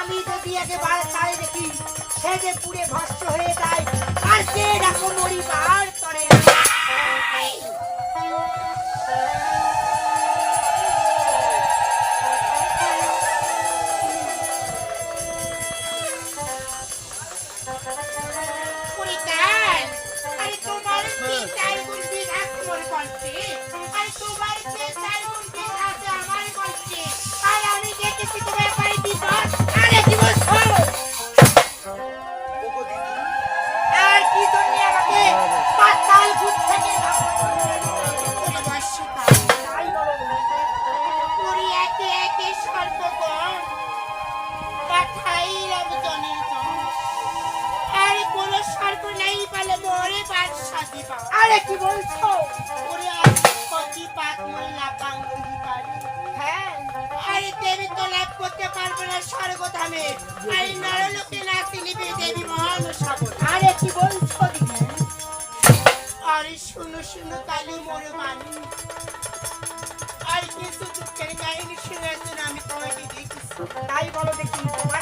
আমি যদি একেবারে তাই দেখি, সে যে পুড়ে ভস্ম হয়ে যায়, আর সে দেখো মরিবার। আরে কি বলছো? ওরে পাঙ্গলি পারি হ্যাঁ। আরে দেবী তো লাভ করতে পারবে না স্বর্গধামে। আরে নরলোকে না চিনিবে দেবী মহান সাগর আরে কি বলছো দিদি? আরে শুনো শুনো কালি মোরে মানি আর কিছু দুঃখের কাহিনী শুনেছেন আমি তোমাকে দেখেছি। তাই বলো দেখি তোমার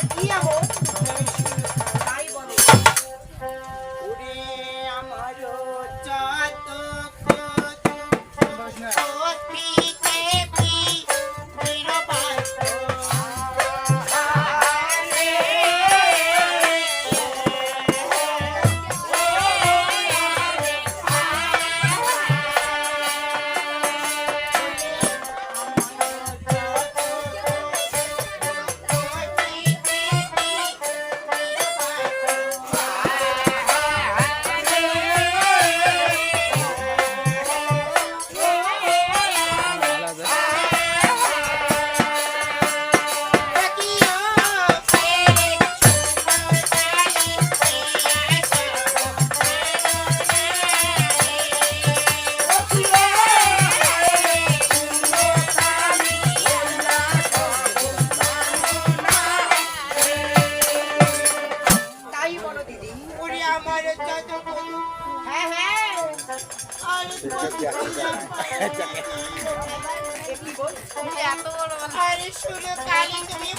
আর আরে শুনো কালি তুমি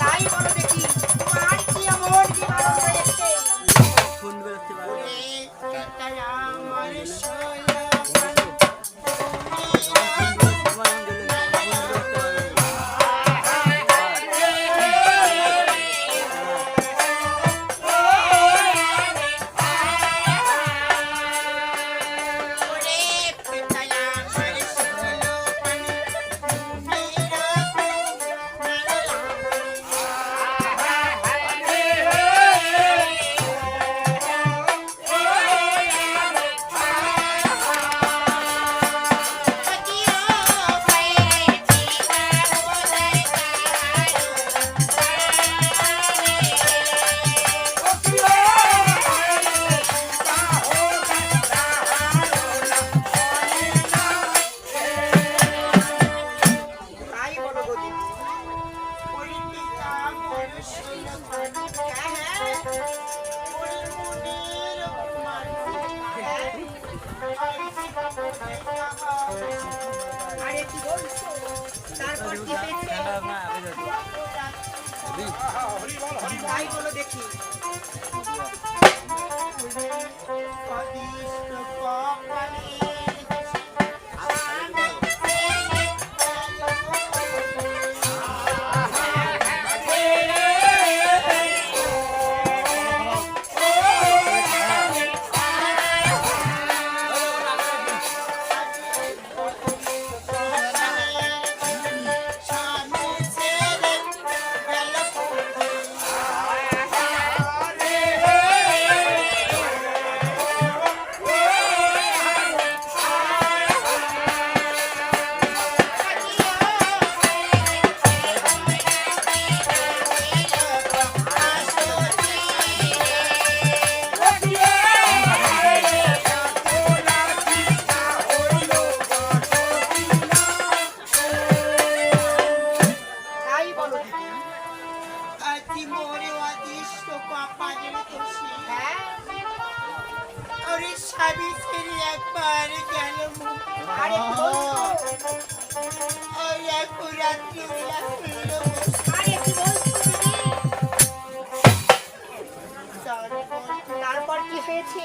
তাই বলো দেখি দেখি তারপর কি হয়েছে?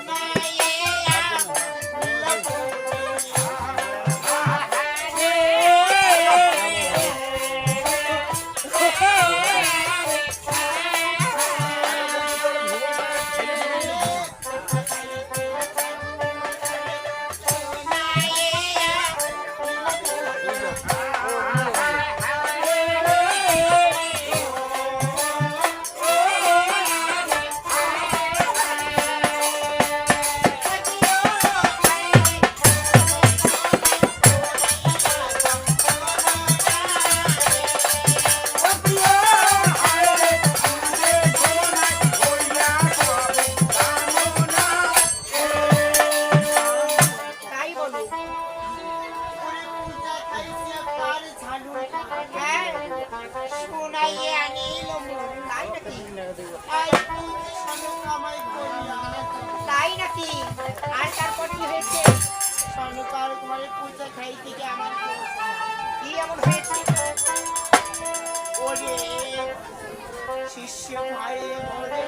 তাই শোনাইয়ে আনিল মন তাই নাকি? তাই নাকি? আর তারপর কি হয়েছে? সরকার ঘরে পূজা খাইতে গিয়ে আমার কি এমন হয়েছে? শিষ্য ভাই ঘরে